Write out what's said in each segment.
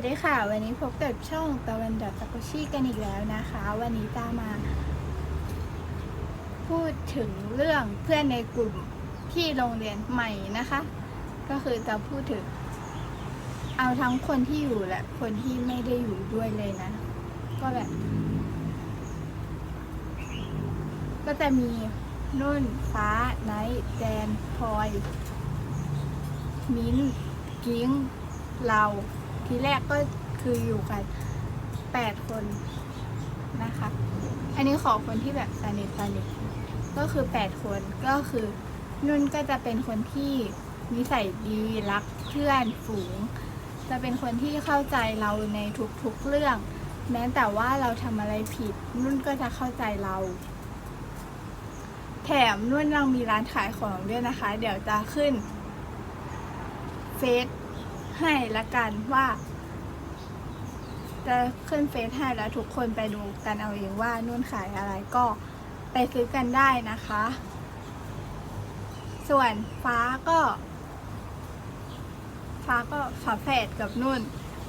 วัสดีค่ะ วันนี้พบกับช่องตะวันดอทซาโกชิกันอีกแล้วนะคะ วันนี้ตามา พูดถึงเรื่องเพื่อนในกลุ่มที่โรงเรียนใหม่นะคะ ก็คือจะพูดถึง เอาทั้งคนที่อยู่และคนที่ไม่ได้อยู่ด้วยเลยนะ ก็แบบ ก็จะมีนุ่นฟ้าไนท์แดนพลอย มิ้นกิ้งเรา ทีแรกก็คืออยู่กันแปดคนนะคะ อันนี้ขอคนที่แบบสนิทสนิทก็คือแปดคนก็คือนุ่นก็จะเป็นคนที่นิสัยดีรักเพื่อนฝูง จะเป็นคนที่เข้าใจเราในทุกๆเรื่อง แม้แต่ว่าเราทำอะไรผิด นุ่นก็จะเข้าใจเรา แถมนุ่นยังมีร้านขายของด้วยนะคะ เดี๋ยวจะขึ้นเฟซ ให้ละกันว่า จะขึ้นเฟซให้แล้วทุกคนไปดูกันเอาเองว่านุ่นขายอะไรก็ไปซื้อกันได้นะคะ ส่วนฟ้าก็ ฟ้าก็ฝาแฝดกับนุ่น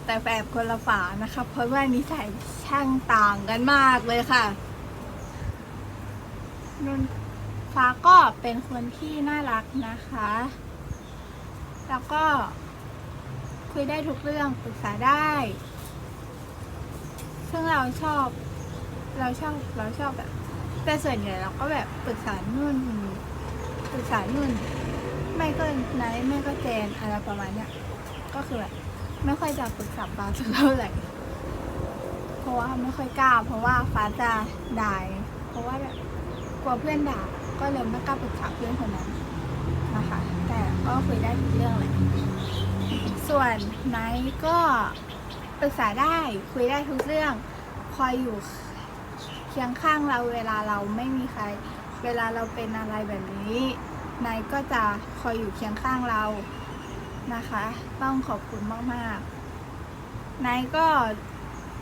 แต่แฝดคนละฝานะคะ เพราะว่านิสัยช่างต่างกันมากเลยค่ะ นุ่นฟ้าก็เป็นคนที่น่ารักนะคะ แล้วก็ คุยได้ทุกเรื่องปรึกษาได้ ซึ่งเราชอบ เราชอบเราชอบแบบ แต่ส่วนใหญ่เราก็แบบปรึกษานุ่นปรึกษานุ่น ไม่ก็ไหนไม่ก็แจนอะไรประมาณเนี้ยก็คือแบบไม่ค่อยจะปรึกษาฟ้าสักเท่าไหร่เพราะว่าไม่ค่อยกล้า เพราะว่าฟ้าจะด่าเพราะว่าแบบกลัวเพื่อนด่าก็เลยไม่กล้าปรึกษาเพื่อนคนนั้นนะคะ แต่ก็คุยได้ทุกเรื่องแหละ ส่วนไนท์ก็ปรึกษาได้คุยได้ทุกเรื่อง คอยอยู่เคียงข้างเราเวลาเราไม่มีใคร เวลาเราเป็นอะไรแบบนี้ไนท์ก็จะคอยอยู่เคียงข้างเรานะคะ ต้องขอบคุณมากๆไนท์ก็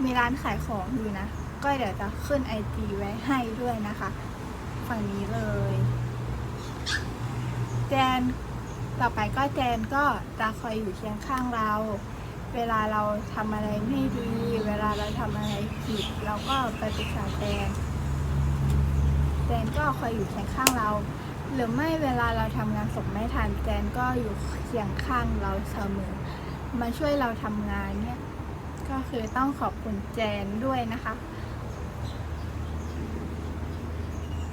มีร้านขายของอยู่นะ ก็เดี๋ยวจะขึ้นไอจีไว้ให้ด้วยนะคะ ฝั่งนี้เลยแจน ต่อไปก็แจนก็จะคอยอยู่เคียงข้างเรา เวลาเราทำอะไรไม่ดี เวลาเราทำอะไรผิด เราก็ไปปรึกษาแจนแจนก็คอยอยู่เคียงข้างเรา หรือไม่เวลาเราทำงานศพไม่ทันแจนก็อยู่เคียงข้างเราเสมอ มาช่วยเราทำงานเนี่ยก็คือต้องขอบคุณแจนด้วยนะคะ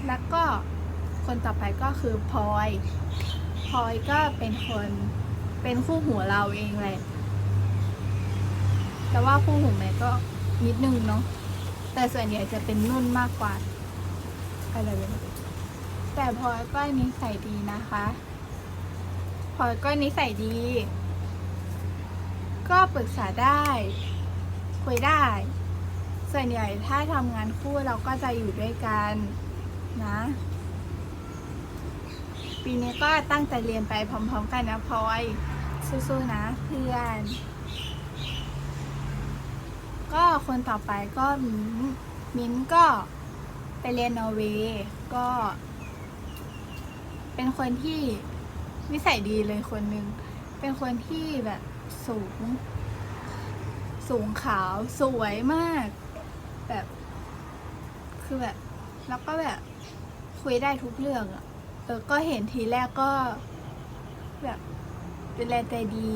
แล้วก็คนต่อไปก็คือพลอย ลอยก็เป็นคนเป็นคู่หูเราเองแหละ แต่ว่าคู่หูแม่ก็นิดนึงเนาะ แต่ส่วนใหญ่จะเป็นนุ่นมากกว่า อะไรแบบนี้แต่พลอยก็นิสัยดีนะคะพลอยก็นิสัยดี ก็ปรึกษาได้ คุยได้ ส่วนใหญ่ถ้าทำงานคู่เราก็จะอยู่ด้วยกันนะ ปีนี้ก็ตั้งใจเรียนไปพร้อม ๆ กันนะพลอยสู้ๆนะเพื่อน ก็คนต่อไปก็มิ้นมิ้นก็ไปเรียนนอร์เวย์ก็ เป็นคนที่นิสัยดีเลยคนหนึ่งเป็นคนที่แบบสูง สูงขาวสวยมาก แบบ คือแบบ แล้วก็แบบคุยได้ทุกเรื่องอะ เออก็เห็นทีแรกก็แบบเป็นแลใจดี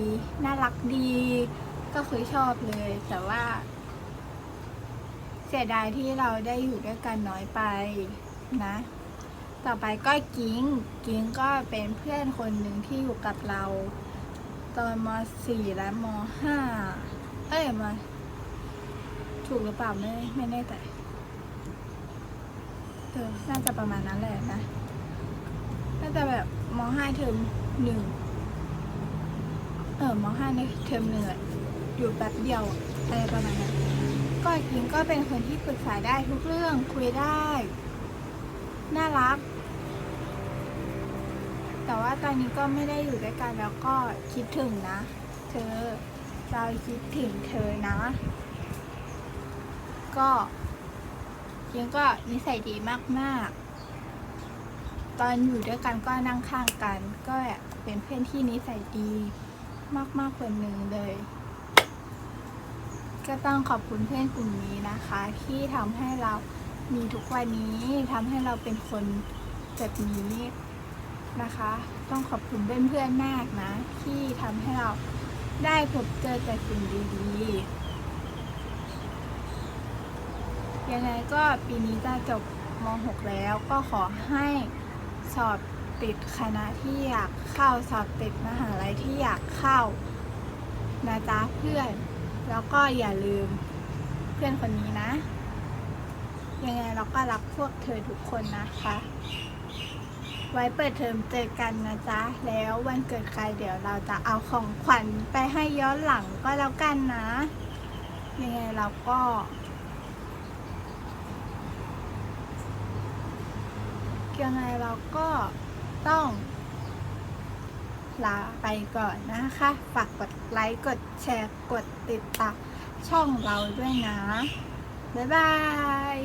น่ารักดี ก็คือชอบเลย แต่ว่า เสียดายที่เราได้อยู่ด้วยกันน้อยไปนะ ต่อไปก็กิ้ง กิ้งก็เป็นเพื่อนคนหนึ่งที่อยู่กับเรา ตอนม .4 และม .5 เอ้ยมาถูกหรือเปล่าไม่ไม่แน่ใจเออน่าจะประมาณนั้นแหละนะ น่าจะแบบม .5 เทอมหนึ่งเออม .5 ในเทอมหนึ่งอะอยู่แป๊บเดียวอะไรประมาณนั้นก็ยิงก็เป็นคนที่ปรึกษาได้ทุกเรื่องคุยได้ น่ารัก แต่ว่าตอนนี้ก็ไม่ได้อยู่ด้วยกันแล้วก็คิดถึงนะ เธอเราคิดถึงเธอนะ ก็ยิงก็นิสัยดีมากๆ ตอนอยู่ด้วยกันก็นั่งข้างกัน ก็แบบเป็นเพื่อนที่นิสัยดีมากๆคนหนึ่งเลย ก็ต้องขอบคุณเพื่อนกลุ่มนี้นะคะ ที่ทำให้เรามีทุกวันนี้ทำให้เราเป็นคนแบบนี้นะคะ ต้องขอบคุณเพื่อนๆมากนะ ที่ทำให้เราได้พบเจอแต่สิ่งดีๆยังไงก็ปีนี้จะจบม .6 แล้วก็ขอให้ สอบติดคณะที่อยากเข้าสอบติดมหาลัยที่อยากเข้านะจ๊ะเพื่อน แล้วก็อย่าลืมเพื่อนคนนี้นะ ยังไงเราก็รักพวกเธอทุกคนนะคะ ไว้เปิดเทอมเจอกันนะจ๊ะ แล้ววันเกิดใครเดี๋ยวเราจะเอาของขวัญไปให้ย้อนหลังก็แล้วกันนะ ยังไงเราก็ ยังไงเราก็ต้องลาไปก่อนนะคะ ฝากกดไลค์ กดแชร์ กดติดตามช่องเราด้วยนะ บ๊ายบาย